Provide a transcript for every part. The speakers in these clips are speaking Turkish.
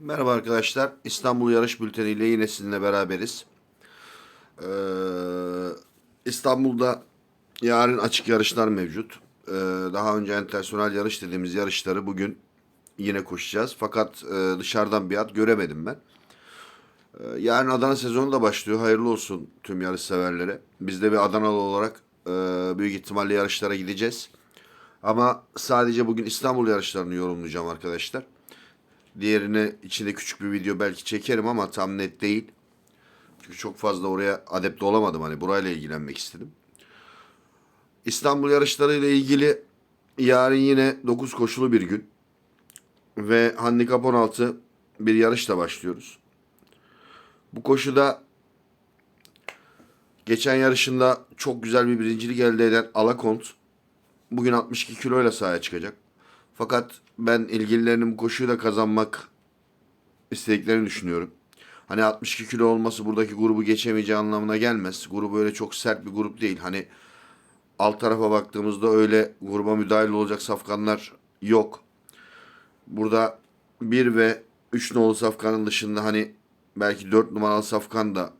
Merhaba arkadaşlar. İstanbul Yarış Bülteni ile yine sizinle beraberiz. Ee, İstanbul'da yarın açık yarışlar mevcut. Ee, daha önce entersonel yarış dediğimiz yarışları bugün yine koşacağız. Fakat e, dışarıdan bir at göremedim ben. Ee, yarın Adana sezonu da başlıyor. Hayırlı olsun tüm yarış severlere. Biz de bir Adanalı olarak e, büyük ihtimalle yarışlara gideceğiz. Ama sadece bugün İstanbul yarışlarını yorumlayacağım arkadaşlar. Diğerini içinde küçük bir video belki çekerim ama tam net değil. Çünkü çok fazla oraya adapte olamadım. Hani burayla ilgilenmek istedim. İstanbul yarışları ile ilgili yarın yine 9 koşulu bir gün. Ve handikap 16 bir yarışla başlıyoruz. Bu koşuda geçen yarışında çok güzel bir birincilik elde eden Alakont bugün 62 kiloyla sahaya çıkacak. Fakat ben ilgililerinin bu koşuyu da kazanmak istediklerini düşünüyorum. Hani 62 kilo olması buradaki grubu geçemeyeceği anlamına gelmez. Grubu öyle çok sert bir grup değil. Hani alt tarafa baktığımızda öyle gruba müdahil olacak safkanlar yok. Burada 1 ve 3 nolu safkanın dışında hani belki 4 numaralı safkan da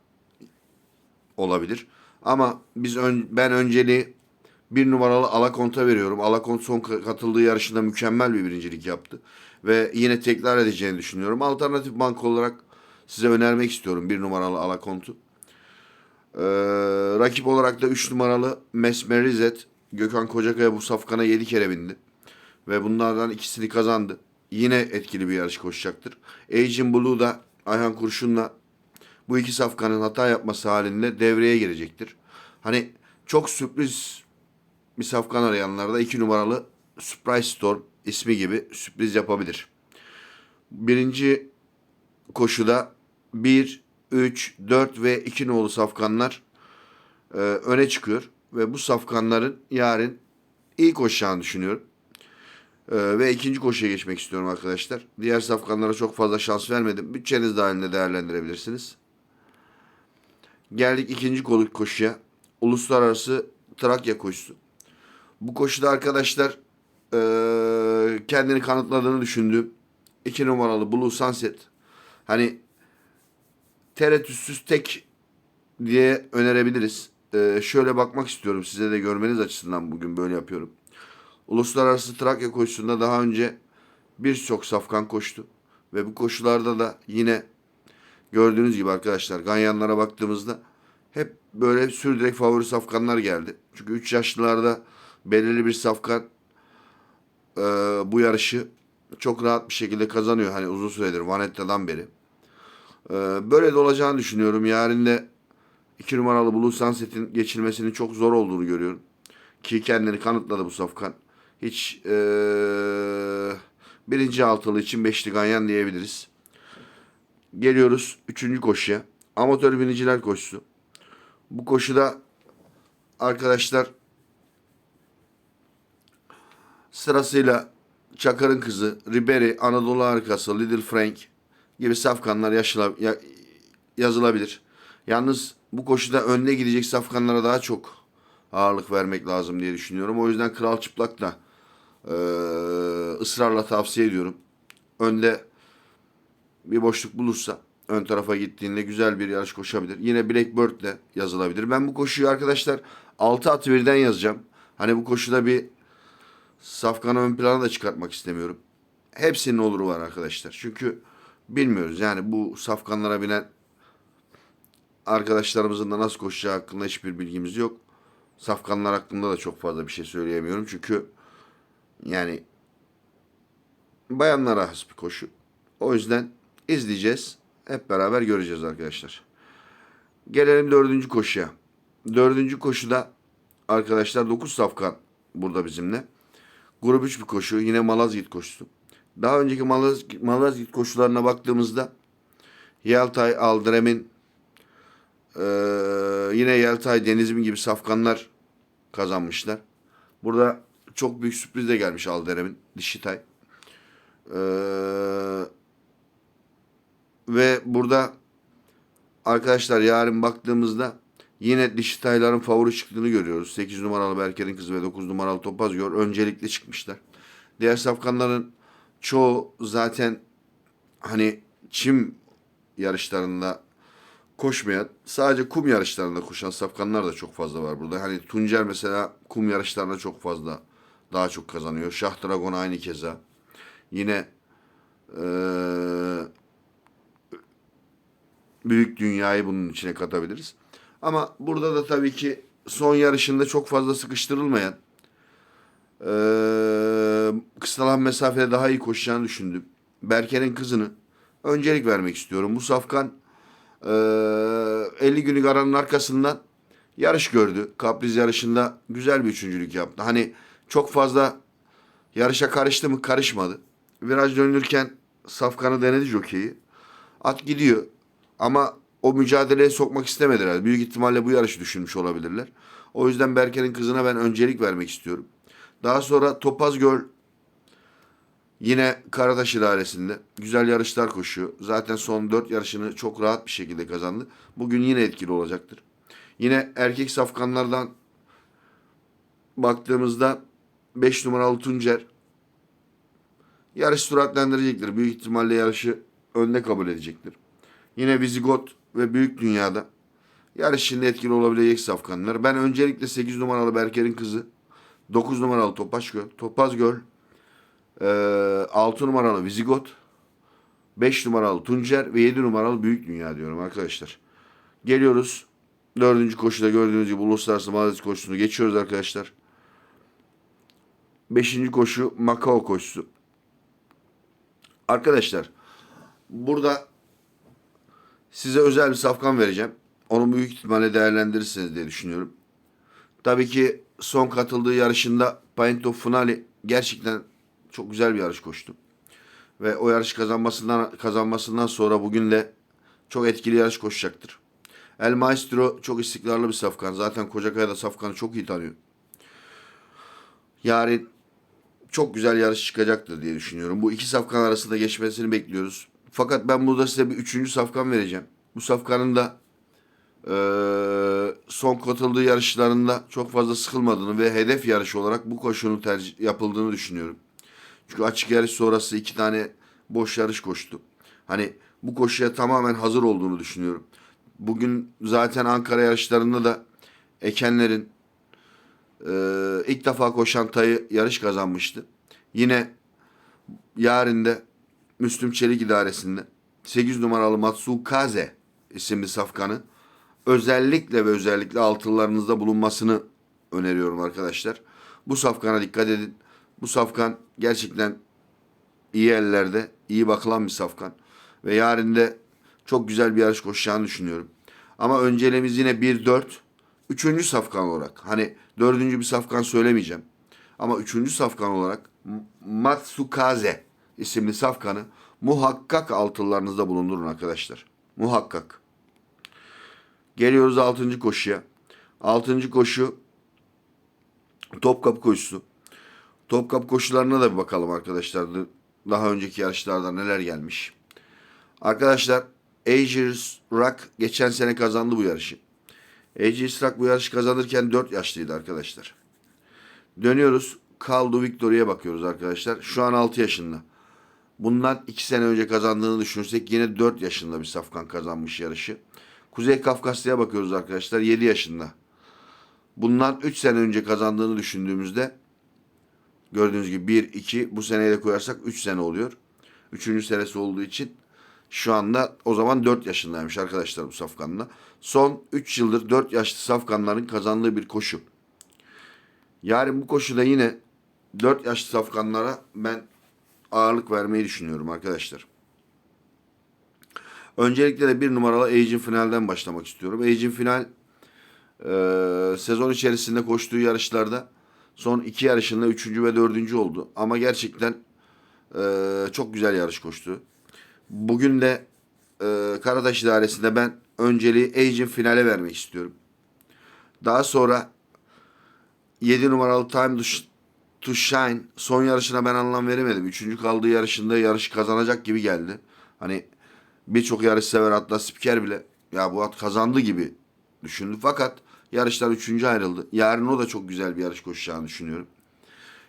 olabilir. Ama biz ön, ben önceliği bir numaralı Alakont'a veriyorum. Alakont son ka- katıldığı yarışında mükemmel bir birincilik yaptı. Ve yine tekrar edeceğini düşünüyorum. Alternatif bank olarak size önermek istiyorum bir numaralı Alakont'u. Ee, rakip olarak da 3 numaralı Mesmerizet. Gökhan Kocakaya bu safkana 7 kere bindi. Ve bunlardan ikisini kazandı. Yine etkili bir yarış koşacaktır. Agent Blue da Ayhan Kurşun'la bu iki safkanın hata yapması halinde devreye girecektir. Hani çok sürpriz bir safkan arayanlar da 2 numaralı Surprise Storm ismi gibi sürpriz yapabilir. Birinci koşuda 1, 3, 4 ve 2 nolu safkanlar e, öne çıkıyor. Ve bu safkanların yarın iyi koşacağını düşünüyorum. E, ve ikinci koşuya geçmek istiyorum arkadaşlar. Diğer safkanlara çok fazla şans vermedim. Bütçeniz dahilinde değerlendirebilirsiniz. Geldik ikinci koşuya. Uluslararası Trakya koşusu. Bu koşuda arkadaşlar eee, kendini kanıtladığını düşündüğüm iki numaralı Blue Sunset. Hani tereddütsüz tek diye önerebiliriz. Eee, şöyle bakmak istiyorum size de görmeniz açısından bugün böyle yapıyorum. Uluslararası Trakya koşusunda daha önce birçok safkan koştu. Ve bu koşularda da yine gördüğünüz gibi arkadaşlar ganyanlara baktığımızda hep böyle sürdürek favori safkanlar geldi. Çünkü 3 yaşlılarda belirli bir safkan e, bu yarışı çok rahat bir şekilde kazanıyor. Hani uzun süredir Vanetta'dan beri. E, böyle de olacağını düşünüyorum. Yarın da 2 numaralı Blue Sunset'in geçilmesinin çok zor olduğunu görüyorum. Ki kendini kanıtladı bu safkan. Hiç e, birinci altılı için beşli ganyan diyebiliriz. Geliyoruz üçüncü koşuya. Amatör biniciler koşusu. Bu koşuda arkadaşlar sırasıyla Çakar'ın kızı, Ribery, Anadolu Harikası, Little Frank gibi safkanlar yaşıla, ya- yazılabilir. Yalnız bu koşuda önde gidecek safkanlara daha çok ağırlık vermek lazım diye düşünüyorum. O yüzden Kral Çıplak da eee, ısrarla tavsiye ediyorum. Önde bir boşluk bulursa ön tarafa gittiğinde güzel bir yarış koşabilir. Yine Blackbird de yazılabilir. Ben bu koşuyu arkadaşlar 6 atı birden yazacağım. Hani bu koşuda bir safkanı ön plana da çıkartmak istemiyorum. Hepsinin oluru var arkadaşlar. Çünkü bilmiyoruz yani bu safkanlara binen arkadaşlarımızın da nasıl koşacağı hakkında hiçbir bilgimiz yok. Safkanlar hakkında da çok fazla bir şey söyleyemiyorum. Çünkü yani bayanlara has bir koşu. O yüzden izleyeceğiz. Hep beraber göreceğiz arkadaşlar. Gelelim dördüncü koşuya. Dördüncü koşuda arkadaşlar 9 safkan burada bizimle. Grup 3 bir koşu. Yine Malazgirt koşusu. Daha önceki Malaz, Malazgirt koşularına baktığımızda Yeltay, Aldrem'in eee, yine Yeltay, Denizmi gibi safkanlar kazanmışlar. Burada çok büyük sürpriz de gelmiş Aldrem'in. Dişitay. Eee ve burada arkadaşlar yarın baktığımızda yine Dişitayların favori çıktığını görüyoruz. 8 numaralı Berker'in kızı ve 9 numaralı Topaz Gör öncelikli çıkmışlar. Diğer safkanların çoğu zaten hani çim yarışlarında koşmayan, sadece kum yarışlarında koşan safkanlar da çok fazla var burada. Hani Tuncer mesela kum yarışlarında çok fazla daha çok kazanıyor. Şah Dragon aynı keza. Yine eee, büyük dünyayı bunun içine katabiliriz. Ama burada da tabii ki son yarışında çok fazla sıkıştırılmayan eee kısalan mesafede daha iyi koşacağını düşündüm. Berker'in kızını öncelik vermek istiyorum. Bu safkan eee 50 günlük aranın arkasından yarış gördü. Kapriz yarışında güzel bir üçüncülük yaptı. Hani çok fazla yarışa karıştı mı? Karışmadı. Viraj dönülürken safkanı denedi jokeyi. At gidiyor. Ama o mücadeleye sokmak istemediler. Büyük ihtimalle bu yarışı düşünmüş olabilirler. O yüzden Berker'in kızına ben öncelik vermek istiyorum. Daha sonra Topaz Göl yine Karataş idaresinde güzel yarışlar koşuyor. Zaten son 4 yarışını çok rahat bir şekilde kazandı. Bugün yine etkili olacaktır. Yine erkek safkanlardan baktığımızda 5 numaralı Tuncer yarış süratlendirecektir. Büyük ihtimalle yarışı önde kabul edecektir. Yine Vizigot ve Büyük Dünya'da yarış içinde etkili olabilecek safkanlar. Ben öncelikle 8 numaralı Berker'in kızı, 9 numaralı Topaş Göl, Topaz Göl, eee, 6 numaralı Vizigot, 5 numaralı Tuncer ve 7 numaralı Büyük Dünya diyorum arkadaşlar. Geliyoruz. Dördüncü koşuda gördüğünüz gibi Uluslararası Madrid koşusunu geçiyoruz arkadaşlar. Beşinci koşu Macao koşusu. Arkadaşlar burada size özel bir safkan vereceğim. Onu büyük ihtimalle değerlendirirsiniz diye düşünüyorum. Tabii ki son katıldığı yarışında Paint of Finale gerçekten çok güzel bir yarış koştu. Ve o yarış kazanmasından kazanmasından sonra bugün de çok etkili yarış koşacaktır. El Maestro çok istikrarlı bir safkan. Zaten Kocakaya'da safkanı çok iyi tanıyor. Yarın çok güzel yarış çıkacaktır diye düşünüyorum. Bu iki safkan arasında geçmesini bekliyoruz. Fakat ben burada size bir üçüncü safkan vereceğim. Bu safkanın da eee, son katıldığı yarışlarında çok fazla sıkılmadığını ve hedef yarışı olarak bu koşunun tercih yapıldığını düşünüyorum. Çünkü açık yarış sonrası iki tane boş yarış koştu. Hani bu koşuya tamamen hazır olduğunu düşünüyorum. Bugün zaten Ankara yarışlarında da Ekenler'in ee, ilk defa koşan Tayı yarış kazanmıştı. Yine yarın da Müslüm Çelik idaresinde 8 numaralı Matsukaze isimli safkanı özellikle ve özellikle altılarınızda bulunmasını öneriyorum arkadaşlar. Bu safkana dikkat edin. Bu safkan gerçekten iyi ellerde, iyi bakılan bir safkan. Ve yarın da çok güzel bir yarış koşacağını düşünüyorum. Ama önceliğimiz yine 1-4. Üçüncü safkan olarak. Hani dördüncü bir safkan söylemeyeceğim. Ama üçüncü safkan olarak Matsukaze isimli safkanı muhakkak altılarınızda bulundurun arkadaşlar. Muhakkak. Geliyoruz altıncı koşuya. Altıncı koşu Topkapı koşusu. Topkapı koşularına da bir bakalım arkadaşlar. Daha önceki yarışlarda neler gelmiş. Arkadaşlar Aegis Rock geçen sene kazandı bu yarışı. Aegis Rock bu yarışı kazanırken 4 yaşlıydı arkadaşlar. Dönüyoruz. Caldo Victoria'ya bakıyoruz arkadaşlar. Şu an 6 yaşında. Bundan 2 sene önce kazandığını düşünürsek yine 4 yaşında bir safkan kazanmış yarışı. Kuzey Kafkaslı'ya bakıyoruz arkadaşlar. 7 yaşında. Bundan 3 sene önce kazandığını düşündüğümüzde gördüğünüz gibi 1, 2 bu seneye de koyarsak 3 sene oluyor. 3. senesi olduğu için şu anda o zaman 4 yaşındaymış arkadaşlar bu safkanla. Son 3 yıldır 4 yaşlı safkanların kazandığı bir koşu. Yarın bu koşuda yine 4 yaşlı safkanlara ben ağırlık vermeyi düşünüyorum arkadaşlar. Öncelikle de bir numaralı Age'in finalden başlamak istiyorum. Age'in final eee, sezon içerisinde koştuğu yarışlarda son iki yarışında üçüncü ve dördüncü oldu. Ama gerçekten eee, çok güzel yarış koştu. Bugün de eee Karataş idaresinde ben önceliği Age'in finale vermek istiyorum. Daha sonra 7 numaralı Time to Sh- to Shine son yarışına ben anlam veremedim. Üçüncü kaldığı yarışında yarış kazanacak gibi geldi. Hani birçok yarış sever hatta spiker bile ya bu at kazandı gibi düşündü. Fakat yarışlar üçüncü ayrıldı. Yarın o da çok güzel bir yarış koşacağını düşünüyorum.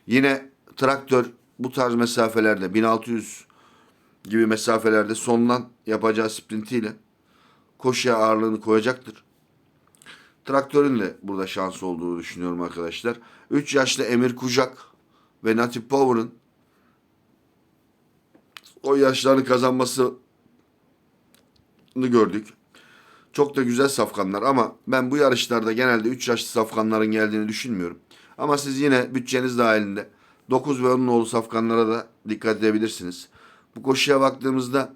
Yine traktör bu tarz mesafelerde 1600 gibi mesafelerde sondan yapacağı sprintiyle koşuya ağırlığını koyacaktır. Traktörün de burada şansı olduğunu düşünüyorum arkadaşlar. 3 yaşlı Emir Kucak ve Natip Power'ın o yaşlarını kazanmasını gördük. Çok da güzel safkanlar ama ben bu yarışlarda genelde 3 yaşlı safkanların geldiğini düşünmüyorum. Ama siz yine bütçeniz dahilinde 9 ve 10 nolu safkanlara da dikkat edebilirsiniz. Bu koşuya baktığımızda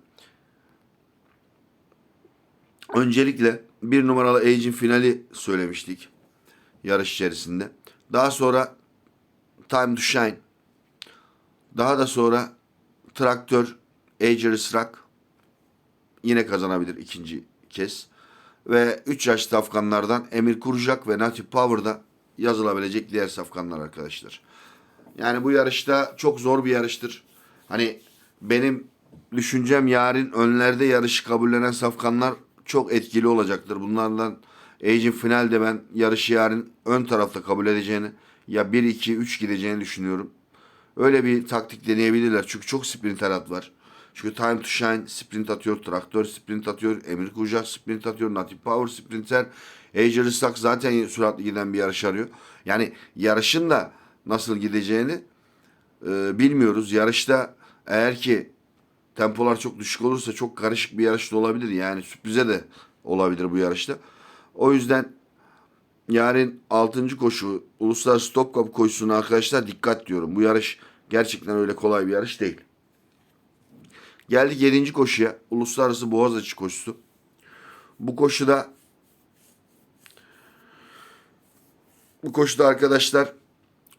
öncelikle bir numaralı Age'in finali söylemiştik yarış içerisinde. Daha sonra Time to Shine. Daha da sonra Traktör Ager Rock yine kazanabilir ikinci kez. Ve 3 yaş safkanlardan Emir Kurcak ve Natip Power'da yazılabilecek diğer safkanlar arkadaşlar. Yani bu yarışta çok zor bir yarıştır. Hani benim düşüncem yarın önlerde yarışı kabullenen safkanlar çok etkili olacaktır. Bunlardan Age'in finalde ben yarışı yarın ön tarafta kabul edeceğini ya 1-2-3 gideceğini düşünüyorum. Öyle bir taktik deneyebilirler. Çünkü çok sprinter at var. Çünkü Time to Shine sprint atıyor, Traktör sprint atıyor, Emir Kucak sprint atıyor, Natip Power sprinter, Ager Isak zaten süratli giden bir yarış arıyor. Yani yarışın da nasıl gideceğini e, bilmiyoruz. Yarışta eğer ki tempolar çok düşük olursa çok karışık bir yarış da olabilir. Yani sürprize de olabilir bu yarışta. O yüzden yarın 6. koşu Uluslararası Topkapı koşusuna arkadaşlar dikkat diyorum. Bu yarış gerçekten öyle kolay bir yarış değil. Geldik 7. koşuya. Uluslararası Boğaziçi koşusu. Bu koşuda bu koşuda arkadaşlar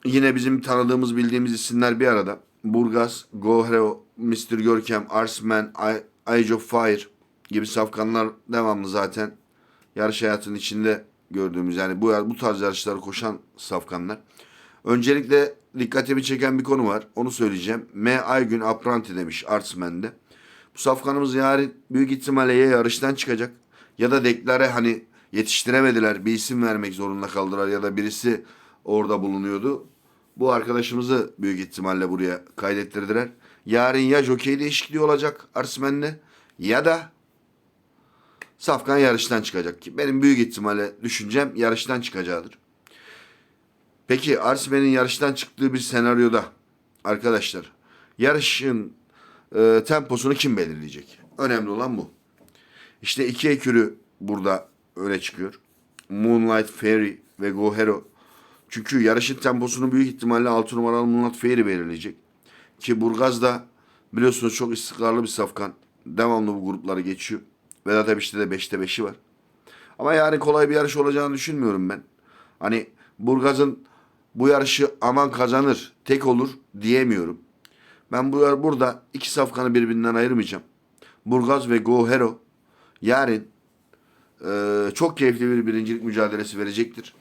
yine bizim tanıdığımız bildiğimiz isimler bir arada. Burgaz, Gohero, Mr. Görkem, Arsman, Age of Fire gibi safkanlar devamlı zaten yarış hayatının içinde gördüğümüz yani bu bu tarz yarışları koşan safkanlar. Öncelikle dikkatimi çeken bir konu var. Onu söyleyeceğim. M. Aygün Apranti demiş Artsman'de. Bu safkanımız yarın büyük ihtimalle ya yarıştan çıkacak ya da deklare hani yetiştiremediler. Bir isim vermek zorunda kaldılar ya da birisi orada bulunuyordu. Bu arkadaşımızı büyük ihtimalle buraya kaydettirdiler. Yarın ya jokey değişikliği olacak Arsmen'le ya da Safkan yarıştan çıkacak ki benim büyük ihtimalle düşüncem yarıştan çıkacaktır. Peki Arsmen'in yarıştan çıktığı bir senaryoda arkadaşlar yarışın e, temposunu kim belirleyecek? Önemli olan bu. İşte iki ekürü burada öne çıkıyor. Moonlight Fairy ve Gohero. Çünkü yarışın temposunu büyük ihtimalle 6 numaralı Moonlight Fairy belirleyecek. Ki Burgaz da biliyorsunuz çok istikrarlı bir safkan. Devamlı bu grupları geçiyor. Vedat Ebiş'te de 5'te 5'i var. Ama yani kolay bir yarış olacağını düşünmüyorum ben. Hani Burgaz'ın bu yarışı aman kazanır, tek olur diyemiyorum. Ben bu burada iki safkanı birbirinden ayırmayacağım. Burgaz ve Go Hero yarın eee, çok keyifli bir birincilik mücadelesi verecektir.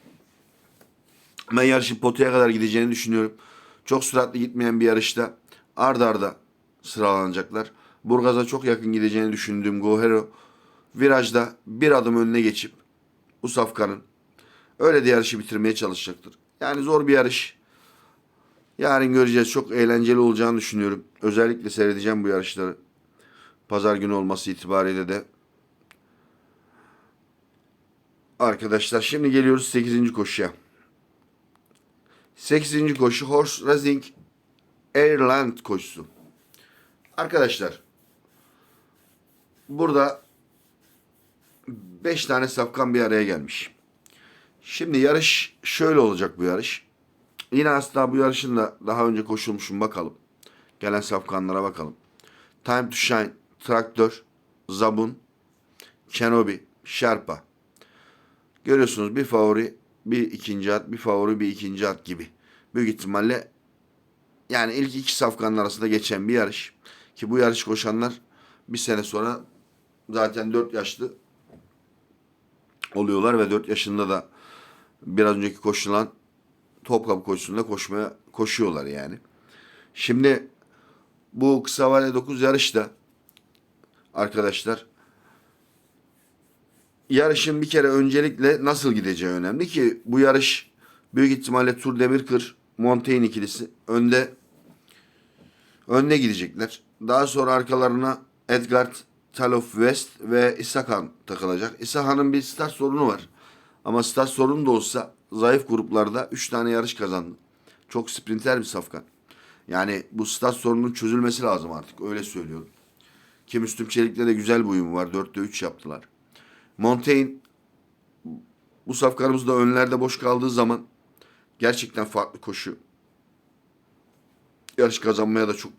Ben yarışın potaya kadar gideceğini düşünüyorum. Çok süratli gitmeyen bir yarışta ard arda sıralanacaklar. Burgaz'a çok yakın gideceğini düşündüğüm Gohero virajda bir adım önüne geçip bu safkanın öyle de yarışı bitirmeye çalışacaktır. Yani zor bir yarış. Yarın göreceğiz. Çok eğlenceli olacağını düşünüyorum. Özellikle seyredeceğim bu yarışları. Pazar günü olması itibariyle de. Arkadaşlar şimdi geliyoruz 8. koşuya. 8. koşu Horse Racing Airland koşusu. Arkadaşlar burada 5 tane safkan bir araya gelmiş. Şimdi yarış şöyle olacak bu yarış. Yine aslında bu yarışın da daha önce koşulmuşum bakalım. Gelen safkanlara bakalım. Time to Shine, Traktör, Zabun, Kenobi, Sherpa. Görüyorsunuz bir favori, bir ikinci at, bir favori, bir ikinci at gibi. Büyük ihtimalle yani ilk iki safkanın arasında geçen bir yarış. Ki bu yarış koşanlar bir sene sonra zaten 4 yaşlı oluyorlar ve 4 yaşında da biraz önceki koşulan Topkapı koşusunda koşmaya koşuyorlar yani. Şimdi bu kısa vale 9 yarışta arkadaşlar yarışın bir kere öncelikle nasıl gideceği önemli ki bu yarış büyük ihtimalle Tur Demirkır Montaigne ikilisi önde önde gidecekler. Daha sonra arkalarına Edgar Talof West ve İsahan takılacak. İsahan'ın bir start sorunu var. Ama start sorunu da olsa zayıf gruplarda 3 tane yarış kazandı. Çok sprinter bir safkan. Yani bu start sorunun çözülmesi lazım artık. Öyle söylüyorum. Kim Üstüm Çelik'le de güzel bir uyumu var. 4'te 3 yaptılar. Montaigne bu safkanımızda önlerde boş kaldığı zaman gerçekten farklı koşu. Yarış kazanmaya da çok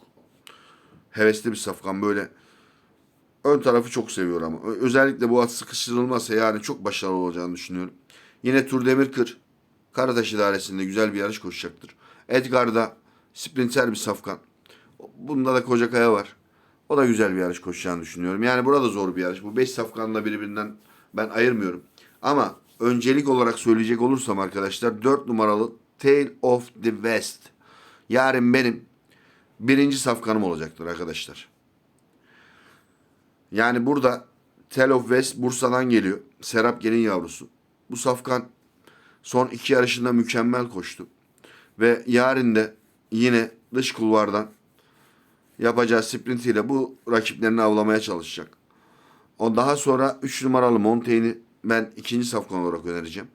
hevesli bir safkan böyle. Ön tarafı çok seviyor ama. Özellikle bu at sıkıştırılmazsa yani çok başarılı olacağını düşünüyorum. Yine Tur Demirkır Karataş idaresinde güzel bir yarış koşacaktır. Edgar da sprinter bir safkan. Bunda da Kocakaya var. O da güzel bir yarış koşacağını düşünüyorum. Yani burada zor bir yarış. Bu 5 safkanla birbirinden ben ayırmıyorum. Ama öncelik olarak söyleyecek olursam arkadaşlar 4 numaralı Tale of the West. Yarın benim birinci safkanım olacaktır arkadaşlar. Yani burada Tel of West Bursa'dan geliyor. Serap Gelin yavrusu. Bu safkan son iki yarışında mükemmel koştu. Ve yarın da yine dış kulvardan yapacağı sprintiyle bu rakiplerini avlamaya çalışacak. O daha sonra 3 numaralı Montaigne'i ben ikinci safkan olarak önereceğim.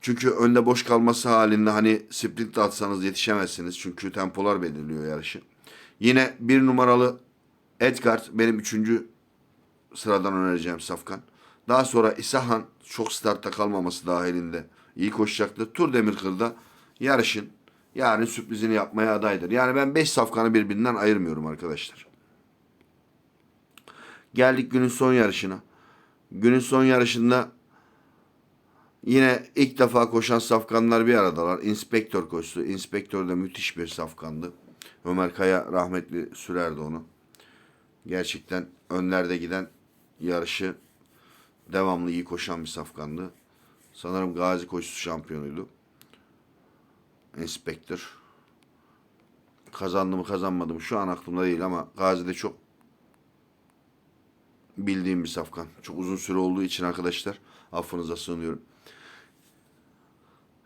Çünkü önde boş kalması halinde hani sprint atsanız yetişemezsiniz. Çünkü tempolar belirliyor yarışı. Yine bir numaralı Edgar benim üçüncü sıradan önereceğim Safkan. Daha sonra İsahan çok startta kalmaması dahilinde iyi koşacaktır. Tur Demirkır'da yarışın yarın sürprizini yapmaya adaydır. Yani ben 5 safkanı birbirinden ayırmıyorum arkadaşlar. Geldik günün son yarışına. Günün son yarışında yine ilk defa koşan safkanlar bir aradalar. İnspektör koştu. İnspektör de müthiş bir safkandı. Ömer Kaya rahmetli sürerdi onu. Gerçekten önlerde giden yarışı devamlı iyi koşan bir safkandı. Sanırım Gazi koşusu şampiyonuydu. Inspector. Kazandı mı kazanmadı mı şu an aklımda değil ama Gazi'de çok bildiğim bir safkan. Çok uzun süre olduğu için arkadaşlar affınıza sığınıyorum.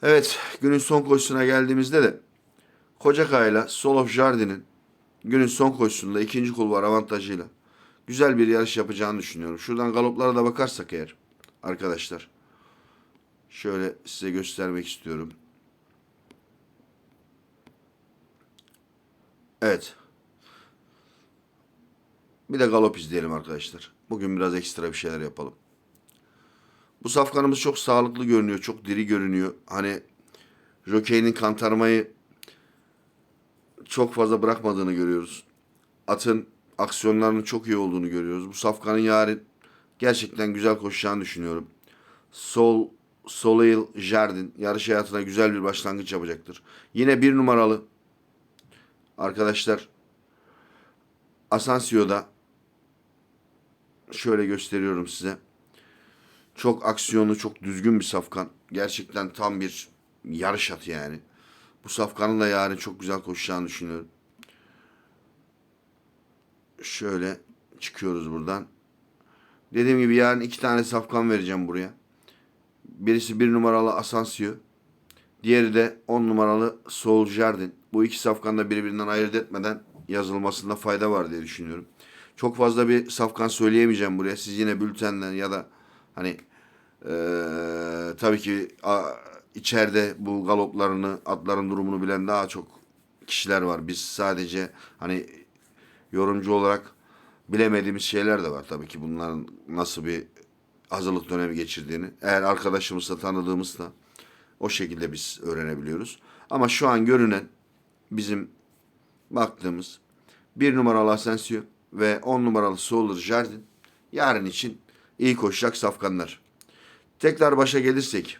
Evet günün son koşusuna geldiğimizde de Kocakay'la Sol of Jardin'in günün son koşusunda ikinci kulvar avantajıyla güzel bir yarış yapacağını düşünüyorum. Şuradan galoplara da bakarsak eğer arkadaşlar şöyle size göstermek istiyorum. Evet. Bir de galop izleyelim arkadaşlar. Bugün biraz ekstra bir şeyler yapalım. Bu safkanımız çok sağlıklı görünüyor. Çok diri görünüyor. Hani jokeyinin kantarmayı çok fazla bırakmadığını görüyoruz. Atın aksiyonlarının çok iyi olduğunu görüyoruz. Bu safkanın yarın gerçekten güzel koşacağını düşünüyorum. Sol Soleil Jardin yarış hayatına güzel bir başlangıç yapacaktır. Yine bir numaralı arkadaşlar Asansio'da şöyle gösteriyorum size. Çok aksiyonlu, çok düzgün bir safkan. Gerçekten tam bir yarış atı yani. Bu safkanın da yarın çok güzel koşacağını düşünüyorum. Şöyle çıkıyoruz buradan. Dediğim gibi yarın iki tane safkan vereceğim buraya. Birisi bir numaralı Asansio. Diğeri de on numaralı Soul Jardin. Bu iki safkan da birbirinden ayırt etmeden yazılmasında fayda var diye düşünüyorum. Çok fazla bir safkan söyleyemeyeceğim buraya. Siz yine bültenden ya da hani eee, tabii ki a, içeride bu galoplarını, atların durumunu bilen daha çok kişiler var. Biz sadece hani yorumcu olarak bilemediğimiz şeyler de var tabii ki bunların nasıl bir hazırlık dönemi geçirdiğini. Eğer arkadaşımızla tanıdığımızda o şekilde biz öğrenebiliyoruz. Ama şu an görünen bizim baktığımız bir numaralı Asensio ve on numaralı Solar Jardin yarın için iyi koşacak safkanlar. Tekrar başa gelirsek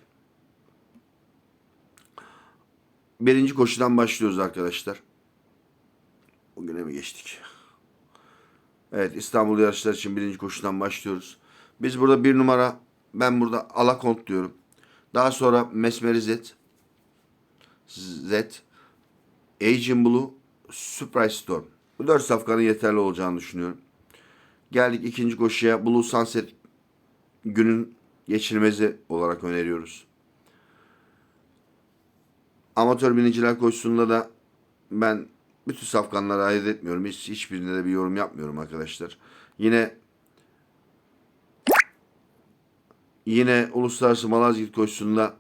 birinci koşudan başlıyoruz arkadaşlar. Bugüne mi geçtik? Evet İstanbul yarışlar için birinci koşudan başlıyoruz. Biz burada bir numara ben burada Alakont diyorum. Daha sonra Mesmerizet Z Agent Blue Surprise Storm. Bu dört safkanın yeterli olacağını düşünüyorum. Geldik ikinci koşuya. Blue Sunset günün geçirmezi olarak öneriyoruz. Amatör biniciler koşusunda da ben Bütün safkanları ayırt etmiyorum. Hiç, hiçbirine de bir yorum yapmıyorum arkadaşlar. Yine yine Uluslararası Malazgirt koşusunda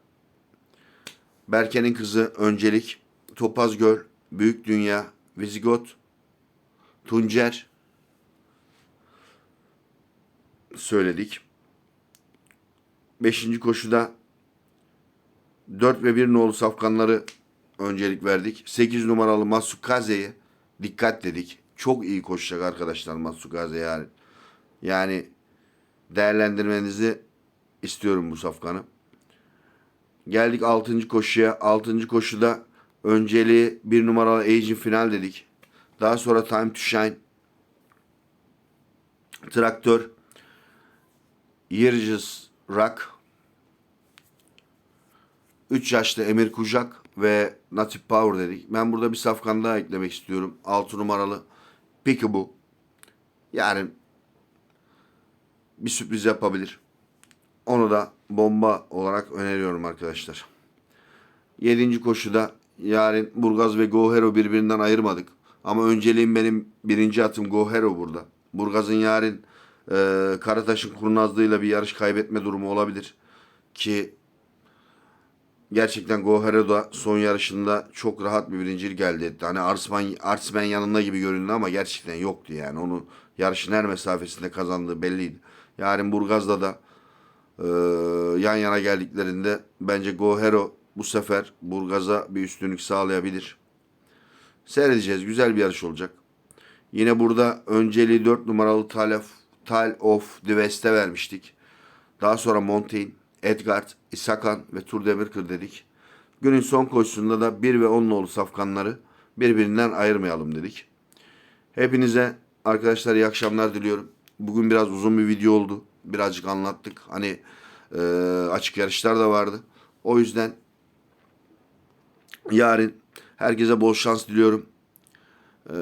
Berke'nin kızı öncelik Topaz Göl, Büyük Dünya, Vizigot, Tuncer söyledik. Beşinci koşuda 4 ve 1 nolu safkanları öncelik verdik. 8 numaralı Masukaze'ye dikkat dedik. Çok iyi koşacak arkadaşlar Masukaze yani. Yani değerlendirmenizi istiyorum bu safkanı. Geldik 6. koşuya. 6. koşuda önceliği 1 numaralı Aging Final dedik. Daha sonra Time to Shine. Traktör. Yirges Rock. 3 yaşlı Emir Kujak ve Natip Power dedik. Ben burada bir safkan daha eklemek istiyorum. 6 numaralı Peekaboo. Yani bir sürpriz yapabilir. Onu da bomba olarak öneriyorum arkadaşlar. 7. koşuda yarın Burgaz ve Gohero birbirinden ayırmadık. Ama önceliğim benim birinci atım Gohero burada. Burgaz'ın yarın e, Karataş'ın kurnazlığıyla bir yarış kaybetme durumu olabilir. Ki gerçekten Gohero da son yarışında çok rahat bir birincilik elde etti. Hani Arsman, Arsman yanında gibi göründü ama gerçekten yoktu yani. Onu yarışın her mesafesinde kazandığı belliydi. Yarın Burgaz'da da ee, yan yana geldiklerinde bence Gohero bu sefer Burgaz'a bir üstünlük sağlayabilir. Seyredeceğiz. Güzel bir yarış olacak. Yine burada önceliği 4 numaralı Talef, Tal of the West'e vermiştik. Daha sonra Montaigne, Edgard, Isakan ve Tur Demirkır dedik. Günün son koşusunda da 1 ve 10 nolu safkanları birbirinden ayırmayalım dedik. Hepinize arkadaşlar iyi akşamlar diliyorum. Bugün biraz uzun bir video oldu. Birazcık anlattık. Hani e, açık yarışlar da vardı. O yüzden yarın herkese bol şans diliyorum. E,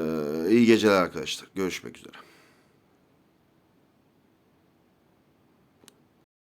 iyi geceler arkadaşlar. Görüşmek üzere.